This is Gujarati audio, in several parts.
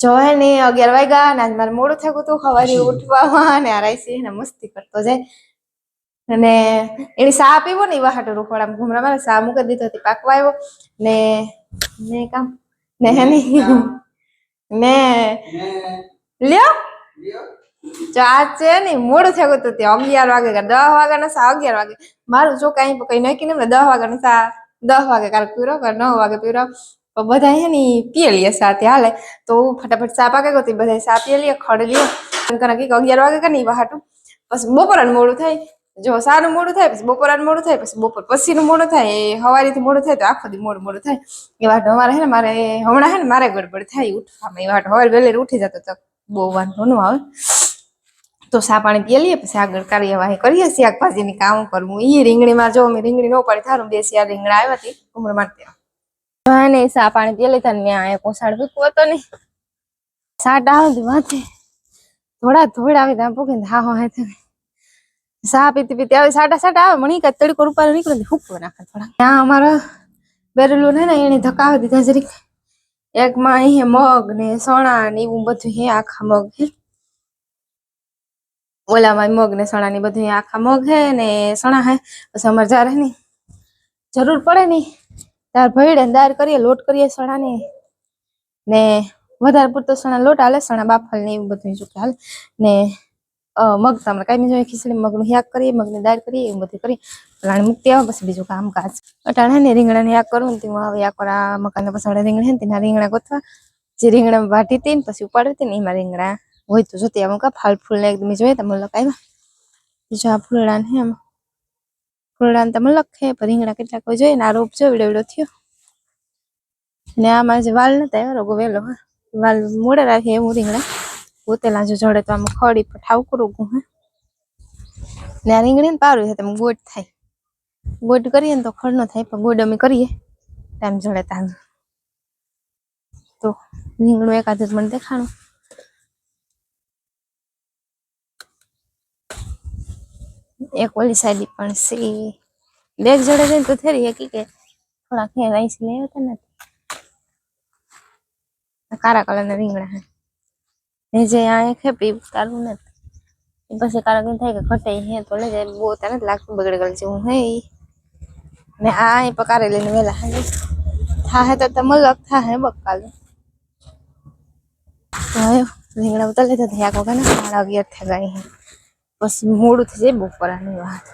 જો હે ને અગિયાર વાગ્યા ને આજ મારે મોડું થયું હતું સવારે ઉઠવામાં અને આરાઈસી રાઈસી ને મસ્તી કરતો જાય. અને એની સા પીવો ને એવા હાટો રોકવાડા ઘૂમરા મારે સા મૂકી દીધો હતી પાકવા આવ્યો. ને ને કામ ને હે ને ને લ્યો. જો આજ છે ને મોડું થયું હતું તે અગિયાર વાગે દસ વાગ્યાના સા અગિયાર વાગે. મારું જો કઈ કઈ નક્કી ને દસ વાગ્યાના સા દસ વાગે કાલ પીરો કે નવ વાગે પીરો બધા હે ને પીએ લઈએ સાથે હાલે. તો ફટાફટ સાપ પાકે ગયો બધા સાપ પીએ લઈએ ખડ લઈએ કારણ અગિયાર વાગે કે નહીં વાહાટું પછી બપોરાનું મોડું થાય. જો સારું મોડું થાય, પછી બપોરાનું મોડું થાય, પછી બપોર પછીનું મોડું થાય. એ હવારીથી મોડું થાય તો આખો દી મોડું મોડું થાય. એ વાટ અમારે હે ને, મારે હમણાં હે ને, મારે ગડબડ થાય ઉઠવામાં. એ વાટ હવાર વહેલે ઉઠી જતો તો બહુ વાંધો ન આવે. તો સા પાણી પીએ લઈએ પછી આગળ કાર્યવાહી કરીએ, શાકભાજીની કામ કરવું એ રીંગણીમાં જો અમે રીંગણી ન પાડી થારું બે શિયાળ રીંગણા આવ્યા હતી ઉમર માટે હા, ને સા પાણી પી લીધા મેં અહીંયા કોસાડ મૂકવો હતો ને. સાટ આવે માથે થોડા થોડા આવી, ત્યાં પૂકી હા હા સા પીતી પીતી આવે સાટા સાટા આવે, મણી કાંઈ તડકો રૂપારો નીકળે ને હુકવો નાખે થોડા ત્યાં અમારા બેરેલું ને એને ધકાવી દીધા જરીક. એકમાં અહીં મગ ને સણા ને એવું બધું હે, આખા મગ હે. ઓલામાં મગ ને સણા ને બધું આખા મગ હે ને સણા હે. પછી અમારે જ્યારે ને જરૂર પડે ને. ત્યાર ભયડે ને દાળ કરીએ, લોટ કરીએ સણા ને ને વધારે પૂરતો સણા લોટ હાલે, સણા બાફલ ને એવું બધું જો કે હાલે. ને મગ તમારે કાંઈ નહીં જોઈએ, ખીચડી, મગનું શાક કરીએ, મગની દાળ કરીએ, એવું બધું કરીએ. લાણ મૂકતી આવે, પછી બીજું કામ કાજ. અટાણે ને રીંગણાને શાક કરું ને તેમાં હવે આકોર આ મકાનના પસાડે રીંગણા ને તેના રીંગણા ગોતવા. જે રીંગણા વાટી હતી ને પછી ઉપાડી હતી ને એમાં રીંગણા હોય તો જોતી આમ કા ફાલ ફૂલ ને એકદમ જોઈએ તમે લગાવ્યા બીજું આ ફૂલડાન હે એમ. ફૂલડાન તો મલક હે પણ રીંગણા કેટલાક કોઈ જોઈએ આ રોપ જો વિડો થયો. ને આમાં જે વાલ નતા આવ્યા, રોગો હા. વાલ મોડે રાખે એવું રીંગણા. ગોતેલા જો જડે તો આમ ખડી પર ઠાવકું રોગું, હે. ને આ રીંગણી ને પારું છે ગોટ થાય. ગોટ કરીએ ને તો ખડ ન થાય, પણ ગોડ અમે કરીએ. ટાઈમ જડે તાન તો રીંગણું એકાદ જ મને દેખાણું. એક ઓલી સાઈડ પણ સી બેગ જડે જઈને તો થેરી હકી કે થોડા ખેર રાઈસ લઈ આવતા નથી કાળા કલરના રીંગણા હે. ને જે આ એક હે પી, તારું નથી પછી કઈ થાય કે ઘટે હે તો લે જાય. બહુ તને લાગતું બગડે ગયેલ છે હું હે ને આ પકારે લઈને વેલા હે. થાહે તો તે લગ થાહે બકાલે તો રીંગણા ઉતાર લેતા થયા કોકા ને સાડા અગિયાર થઈ ગઈ પછી મોડું થઈ જાય બપોરાની વાત.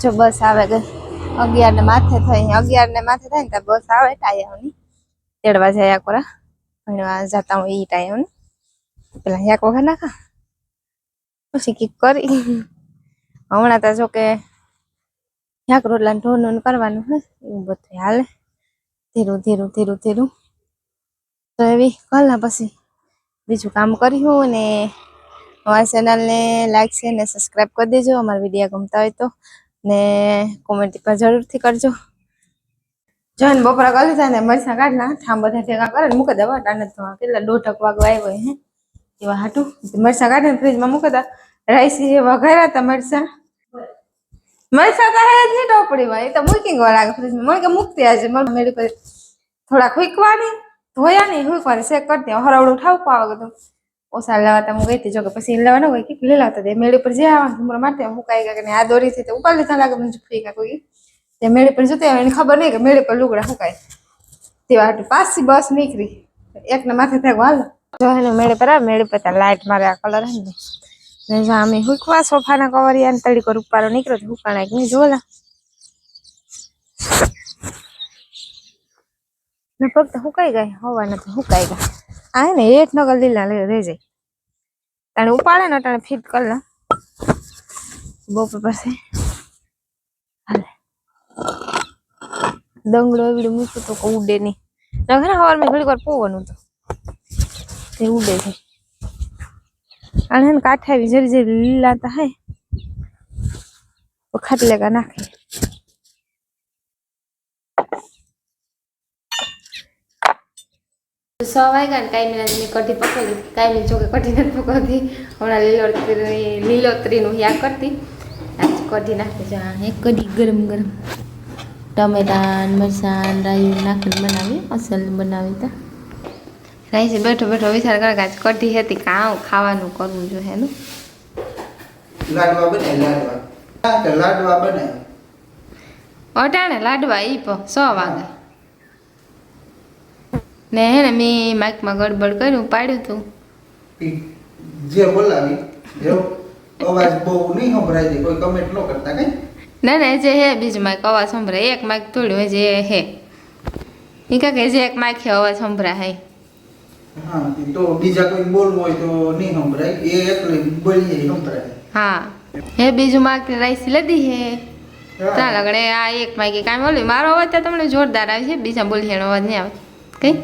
જો બસ આવે અગિયાર ને માથે થઈ અગિયાર ને માથે થાય ને ત્યાં બસ આવે ટાયાઓની તેડવા જાય કોરા. ભણવા જતા હોય એ ટાયાઓની પેલા યાક વગર નાખા. પછી કીક કરી. હમણાં તો જો કે યાક રોટલા ઢોરનું કરવાનું હે. એવું બધું હાલે. ધીરું ધીરું ધીરું ધીરું. તો એવી કલા પછી બીજું કામ કર્યું ને અમારી ચેનલને લાઈક છે ને સબસ્ક્રાઈબ કરી દેજો. અમારા વીડિયો ગમતા હોય તો. ને કોમેન્ટ પર જરૂરથી કરજો. જો ને બપોરા કરી લીધા ને મરસા કાઢના ઠામ બધા ઠેકા કરે ને મૂકી દેવા ટાણે તો કેટલા દોઢક વાગવા આવ્યો હે. એવા હાટું. મરસા કાઢીને ફ્રીજમાં મૂકી દા. રાઈસ વઘાર્યા હતા મરસા મરસા તો હે જ નહીં ટોપડીમાં એ તો મૂકી લાગે ફ્રીજમાં મને કે મૂકતી આજે મેળી થોડા થોડાક ધોયા નહીં, હુંકવાની. શેક કરતી હરાવડું ઠાવકો આવે બધું. ઓછા લાવતા હું ગઈ હતી. જો કે પછી લેવા ન હોય કે લઈ લાવતા તે મેળી પર જે ઘૂમરો મારતે મુકાઈ ગયા કે આ આ દોરીથી તે ઉપર લેતા લાગે મને ફ્રી કા કોઈ તે મેળી પર જતી એને ખબર નહીં કે મેળી પર લુગડા સુકાય તે વાટ પાછી બસ નીકળી. એકને માથે થાય વાલ જો એને મેળે પર આ મેળે પર લાઈટ મારે આ કલર હે ને ને જો અમે હુકવા સોફાના કવરિયા ને તડીકો રૂપારો નીકળ્યો હુકાણા એક નહીં? જોલા ને ફક્ત તો હુકાઈ ગયા હવાના તો હુકાઈ ગયા. આ ને એક નગર લીલા રહી જાય. તાણે ઉપાડે ને તાણે ફિટ કરી બપોર પાસે હાલે. દંગડો એવડું મૂક્યું તો ઉડે નહીં. નખરે હવારમાં ઘડીક વાર પોવાનું તો. તે ઉડે છે. અને ને કાંઠે જરી જરી લીલા હે. ખાટલે કા નાખે. સો વાગ્યા ને કાંઈ કઢી પકડી. કાંઈ જોકે કઢી નથી પકવતી હમણાં લીલોતરી લીલોતરીનું યા કરતી. આજ કઢી નાખી આ એક કઢી ગરમ ગરમ. ટમેટા ને રાયું નાખીને બનાવી. અસલ બનાવી તા. રાઈસે બેઠો બેઠો વિચાર કરે કે આજ કઢી હતી કાં ખાવાનું કરવું જોઈએ એનું લાડવા બને લાડવા. લાડવા બને અટાણે લાડવા ઈ પણ સો વાગે. ને હે ને મેં માઇકમાં ગડબડ કર્યું પાડ્યું તું. જે બોલાવી જો અવાજ બહુ નહીં સંભળાય છે કોઈ કમેન્ટ ન કરતા કઈ? ના ના જે હે બીજું માઇક અવાજ સંભળાય. એક માઇક તોડ્યું જે હે. કા કે જે એક માઇક હે અવાજ સંભળાય. હે હા તો બીજા કોઈ બોલવું હોય તો નહીં સંભળાય. એ એકલી બોલીએ સંભળાય. હા. હે બીજું માઇક રાઈસ લીધી હે. હા. ચાલ આગળ આ એક માઇક કાંઈ બોલ્યું. મારો અવાજ તો તમને જોરદાર આવે છે બીજા બોલીએ અવાજ નહીં આવે કઈ?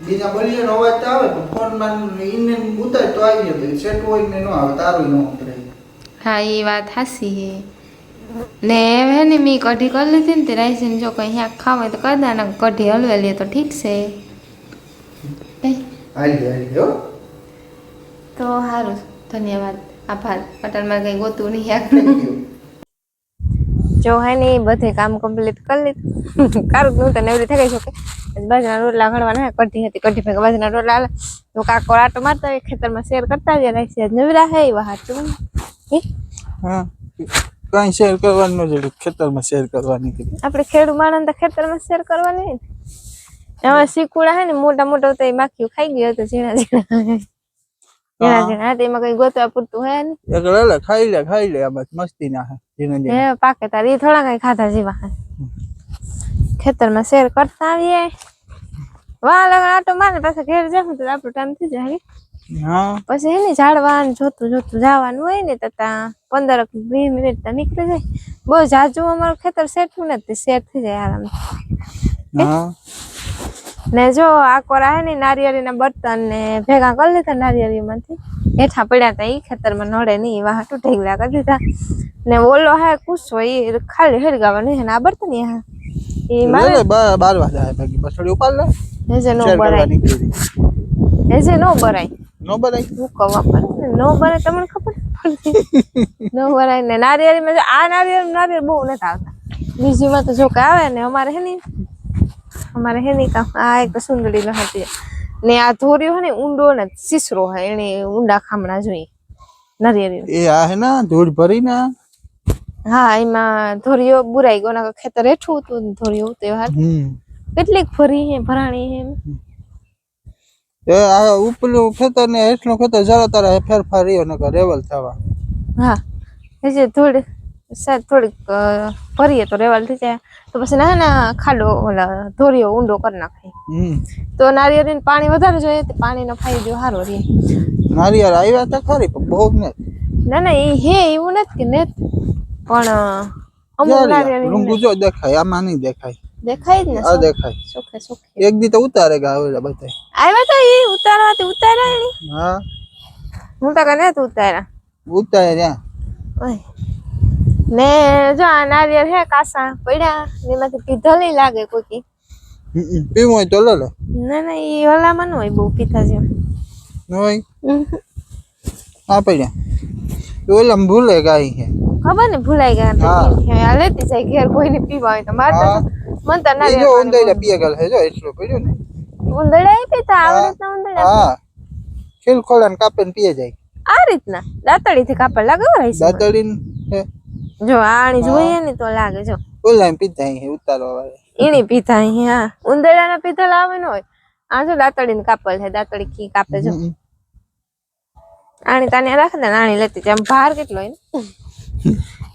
બીજા બોલીએ એનો અવાજ તો આવે પણ ફોનમાં ઈને ઉતાર તો આવી જાય સેટ હોય ને ન આવે તારું ન હા એ વાત હાસી હે. ને હે ને મેં કઢી કરી લીધી ને તે રાઈસીને જો કંઈ શાક ખાવ હોય તો કરી દે ને કઢી હલવેલી તો ઠીક છે. તો સારું ધન્યવાદ. આભાર. પટલમાં કંઈ ગોતું નહીં યુ જો હે ને બધે કામ કમ્પ્લીટ કરી લીધું. કારું જ તને રીતે થઈ ગઈ શકે બાજુના રોટલા ઘડવાના હે કઢી હતી કઢી ભેગા બાજુના રોટલા હાલે તો કાકો આટો મારતા હોય ખેતરમાં શેર કરતા આવ્યા રાખી આજ નવરા હે એવા હાચું હે? હા. કઈ શેર કરવાનું જ ખેતરમાં શેર કરવાની આપણે ખેડૂત માણસ તો ખેતરમાં શેર કરવાની હવે શીખુડા હે ને મોટા મોટા તો એ માખીઓ ખાઈ ગયો હતો ઝીણા ઝીણા તેમાં કઈ ગોતવા પૂરતું હોય ને. એક લે લે ખાઈ લે ખાઈ લે બસ મસ્તી ના હે હે પાકે તારી થોડા કઈ ખાધા જેવા હે. ખેતરમાં શેર કરતા આવીએ. વાહ લગન આટો મારે પાછા ઘેર જાઉં તો આપણો ટાઈમ થઈ જાય હા. પછી એને ઝાડવાનું જોતું જોતું જવાનું હોય ને તો ત્યાં પંદર વીસ મિનિટ તો નીકળી જાય. બહુ જાજુ અમારું ખેતર સેઠું નથી સેટ થઈ જાય આરામ ને જો આ કોરા હે ને નારિયેળીના બર્તન ને ભેગા કરી લીધા નારિયેળીમાંથી. હેઠા પડ્યા હતા ઈ ખેતરમાં નડે નહીં એવા હાટું ઢેગલા કરી દીધા. ને ઓલો હે કુસો એ ખાલી હરગાવાનું હે ને આ બર્તન એ હા. એ મારે બાકી બસડી ઉપાડ લે. નો બરાય હેજે નો બરાય નો બરાય હું કવા પડે નો બરાય તમને ખબર પડતી નો બરાય ને નારિયેળીમાં આ નારિયેળ નારિયેળ બહુ નથી આવતા. બીજીમાં તો જો કે આવે ને અમારે હે ને અમારે હે નહીં કામ આ એક તો સુંદરી હતી. ને આ ધોર્યો હે ને ઊંડો ને સીસરો હે એને ઊંડા ખામણા જોઈ નરિયેરી એ આ હે ના ધૂળ ભરી ના હા એમાં ધોર્યો બુરાઈ ગયો ના ખેતર હેઠું હતું ને ધોરિયો તે હાલ. કેટલીક ફરી હે ભરાણી હે એ આ ઉપલું ખેતર ને હેઠનું ખેતર જરા તારા ફેરફાર રહ્યો નકર રેવલ થવા. હા હજી થોડી સાહેબ થોડીક ભરીએ તો રેવાલ થઈ જાય. તો પછી ના ના ખાડો ઓલા ધોરીઓ ઊંડો કરી નાખે. હમ. તો નારિયેળીને પાણી વધારે જોઈએ તો પાણીનો ફાયદો સારો રહે. નારિયેળ આવ્યા તો ખરી પણ બહુ ને. ના ના એ હે એવું નથી કે ને પણ અમુક નારિયેળ રૂંગું જો દેખાય આમાં નહીં દેખાય. દેખાય જ ને આ દેખાય. સુખે સુખે. એક દી તો ઉતારે આવેલા બધા આવ્યા તો એ ઉતાર્યા હા. હું તો કઈ નથી ઉતાર્યા. ઉતારે ઓય. ને જો આ નારિયેળ હે કાસા પડ્યા ને એમાંથી નહીં લાગે કોકી પીવું હોય તો લે ના ના એ ઓલામાં ન હોય બહુ પીધા જેવું હોય? ઉહ. આ પડ્યા. એ ઓલા ભૂલે ગાય છે. ખબર ને ભૂલાઈ ગયા. આ લેતી જાય ઘેર કોઈને પીવા હોય તો. મારે તો. મન તો ના જો ઉંદરડા પીએ ગયેલા હે જો એટલો પડ્યો ને. ઉંદરડા પીતા? આ રીતના ઉંદરડા હા. ખેલ ખોલાન કાપે ને પીએ જાય. આ રીતના? દાતડીથી કાપડ લગાવરાય છે દાતડીને હે, જો આણી જોઈએ ને તો લાગે જો. ઓલા પીધા અહીં ઉતારો વાળે. એની પીધા અહીં હા. ઉંદરડાના પીધા લાવે ન હોય. આ જો દાતડીને કાપલ છે દાતડી કી કાપે જો આણી તાને રાખે ને આણી લેતી. આમ ભાર કેટલો હોય ને.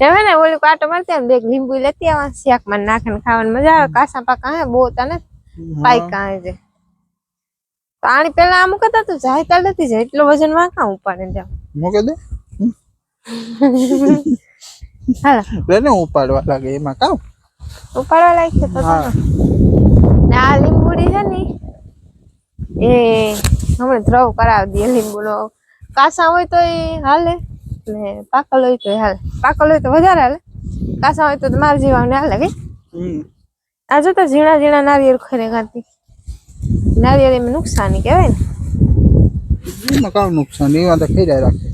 હવે ને ઓલું કાટો મારતી એમ ને બે લીંબુ લેતી આવા શાકમાં નાખીને ખાવાની મજા આવે. કાસા પાકા હે બહુ તને પાયકા હે છે પાણી આણી પેલા આમ કરતા તું જાય તાર લેતી જાય એટલો વજનમાં કાં ઉપાડે જાવ મૂકે દે. હાલો. એને ઉપાડવા લાગે એમાં કાઉ ઉપાડવા લાગે છે તો ને આ લીંબુડી છે ને એ હમણાં દ્રવ કરાવી દઈએ લીંબુનો. કાસા હોય તો એ હાલે ને પાકલ હોય તો હાલે. પાકલ હોય તો વધારે હાલે. કાસા હોય તો મારા જીવાને હાલે કઈ આ જો તો ઝીણા ઝીણા નારિયેળ ખરે ખાતી. નારિયેળ એમ નુકસાની કહેવાય ને. કામ નુકસાન? એ તો ખેડાય રાખે.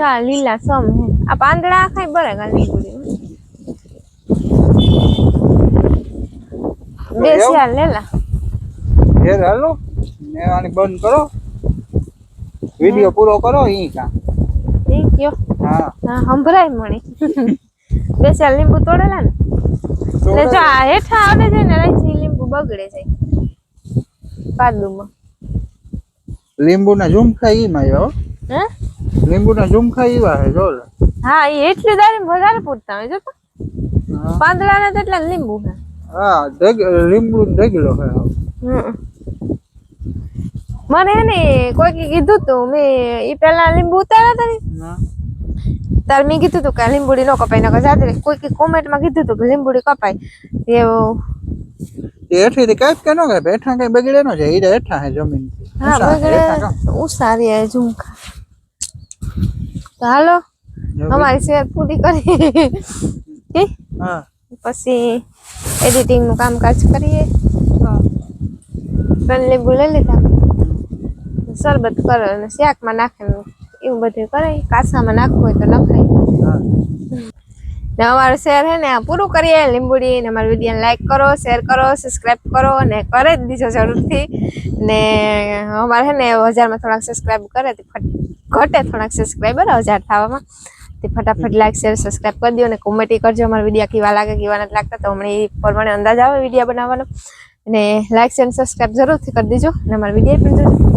જો આ લીલા સમ હે. આ પાંદડા આખા બરે ગા લીંબુડી બે? શિયાળ લેલા ઘેર હાલો ને આની બંધ કરો. વિડિયો પૂરો કરો ઈ કા. એ કયો? હા. હા સંભળાય મણી બે ચાર લીંબુ તોડેલા ને? એટલે જો આ હેઠા આવે છે ને અહીંથી લીંબુ બગડે જાય કાદુમાં લીંબુના ઝુમખા ઈ માં આવ્યો હે? લીંબુના ઝુમખા ઈવા હે જો. હા એ એટલી દારી વધારે પૂરતા હોય જો તો. પાંદડાના તો એટલા લીંબુ છે. હા ઢગ લીંબુ ઢગલો હે. મને એને કોઈ કીધું તું મેં ઈ પેલા લીંબુ ઉતાર્યા હતા ને. તાર મેં કીધું તું કે લીંબુડી ન કપાય નકર જાતે કોઈ કોમેન્ટમાં કીધું તું કે લીંબુડી કપાય. એવું. એ હેઠી કાંઈ કે નો કે બેઠા કઈ બગડે નો જાય તો હેઠા હે જમીન હા બગડે. ઉસારી હે ઝુમકા તો હાલો અમારી શેર પૂરી કરી. હા? પછી એડિટિંગનું કામકાજ કરીએ. લીંબુ લઈ લીધા. શરબત કરો અને શાકમાં નાખે એવું બધું કરે. કાસામાં નાખવું હોય તો નખાય. ને અમારું શેર હે ને પૂરું કરીએ. લીંબુડી ને અમારું વિડીયોને લાઈક કરો શેર કરો સબસ્ક્રાઈબ કરો અને કરે જ દીજો જરૂરથી. ને અમારે હે ને હજારમાં થોડાક સબસ્ક્રાઇબ કરે તે ફટ ઘટે થોડાક સબસ્ક્રાઈબર હજાર થવામાં તે ફટાફટ લાઈક શેર સબસ્ક્રાઇબ કરી દો અને કોમેન્ટ કરજો. અમારા વિડીયા કેવા લાગે, કેવા નથી લાગતા, તો હમણાં એ પ્રમાણે અંદાજ આવે વિડીયા બનાવવાનો. અને લાઈક શેર સબસ્ક્રાઇબ જરૂરથી કરી દેજો. અને અમારા વીડિયો પણ જોજો.